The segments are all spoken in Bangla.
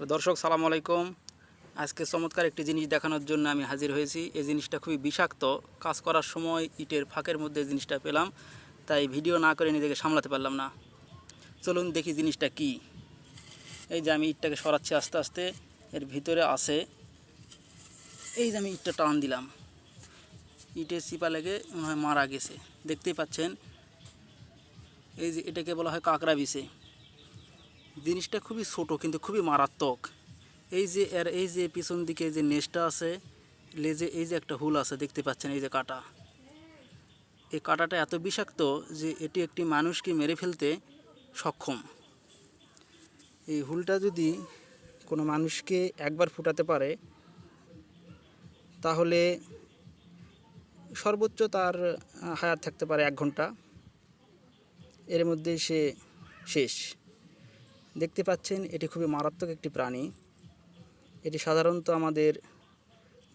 দর্শক, সালাম আলাইকুম। আজকে চমৎকার একটি জিনিস দেখানোর জন্য আমি হাজির হয়েছি। এই জিনিসটা খুবই বিষাক্ত। কাজ করার সময় ইটের ফাঁকের মধ্যে জিনিসটা পেলাম। তাই ভিডিও না করে নিজেকে সামলাতে পারলাম না। চলুন দেখি জিনিসটা কি। এই যে আমি ইটটাকে সরাচ্ছি আস্তে আস্তে। এর ভিতরে আছে, এই যে আমি ইটটা টান দিলাম। ইটের চিপা লেগে মনে হয় মারা গেছে। দেখতেই পাচ্ছেন, এই যে এটাকে বলা হয় কাঁকড়া বিষে। জিনিসটা খুবই ছোট, কিন্তু খুবই মারাত্মক। এই যে এর, এই যে পিছন দিকে যে নেসটা আছে লেজে এই যে একটা হুল আছে, দেখতে পাচ্ছেন এই যে কাটা। এই কাটাটা এত বিষাক্ত যে এটি একটি মানুষকে মেরে ফেলতে সক্ষম। এই হুলটা যদি কোনো মানুষকে একবার ফুটাতে পারে, তাহলে সর্বোচ্চ তার হায়াত থাকতে পারে এক ঘণ্টা। এর মধ্যে সে শেষ। দেখতে পাচ্ছেন, এটি খুবই মারাত্মক একটি প্রাণী। এটি সাধারণত আমাদের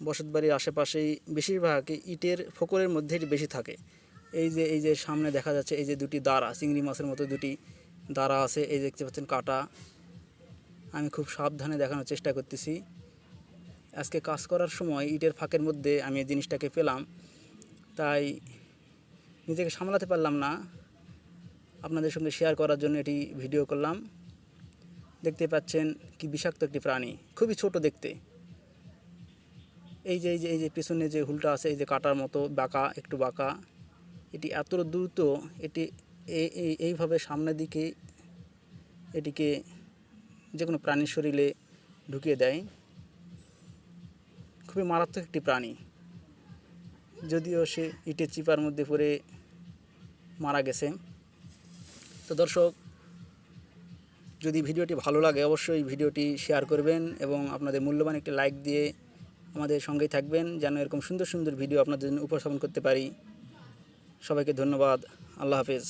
বসতবাড়ির আশেপাশেই বেশিরভাগ ইটের ফোকরের মধ্যে এটি বেশি থাকে। এই যে এই যে সামনে দেখা যাচ্ছে, এই যে দুটি দাঁড়া, চিংড়ি মাছের মতো দুটি দাঁড়া আছে, এই দেখতে পাচ্ছেন কাটা। আমি খুব সাবধানে দেখানোর চেষ্টা করতেছি। আজকে কাজ করার সময় ইটের ফাঁকের মধ্যে আমি এই জিনিসটাকে পেলাম। তাই নিজেকে সামলাতে পারলাম না। আপনাদের সঙ্গে শেয়ার করার জন্য এটি ভিডিও করলাম। দেখতে পাচ্ছেন কি বিষাক্ত একটি প্রাণী, খুবই ছোট দেখতে। এই যে এই যে এই যে পিছনে যে হুলটা আছে, এই যে কাটার মতো বাঁকা, একটু বাঁকা, এটি এত দ্রুত এটি এই- এই এইভাবে সামনের দিকে এটিকে যে কোনো প্রাণীর শরীরে ঢুকিয়ে দেয়। খুবই মারাত্মক একটি প্রাণী। যদিও সে ইটের চিপার মধ্যে পড়ে মারা গেছে। তো দর্শক যদি ভিডিওটি ভালো লাগে, অবশ্যই ভিডিওটি শেয়ার করবেন এবং আপনাদের মূল্যবান একটি লাইক দিয়ে আমাদের সঙ্গেই থাকবেন, যেন এরকম সুন্দর সুন্দর ভিডিও আপনাদের জন্য উপস্থাপন করতে পারি। সবাইকে ধন্যবাদ। আল্লাহ হাফেজ।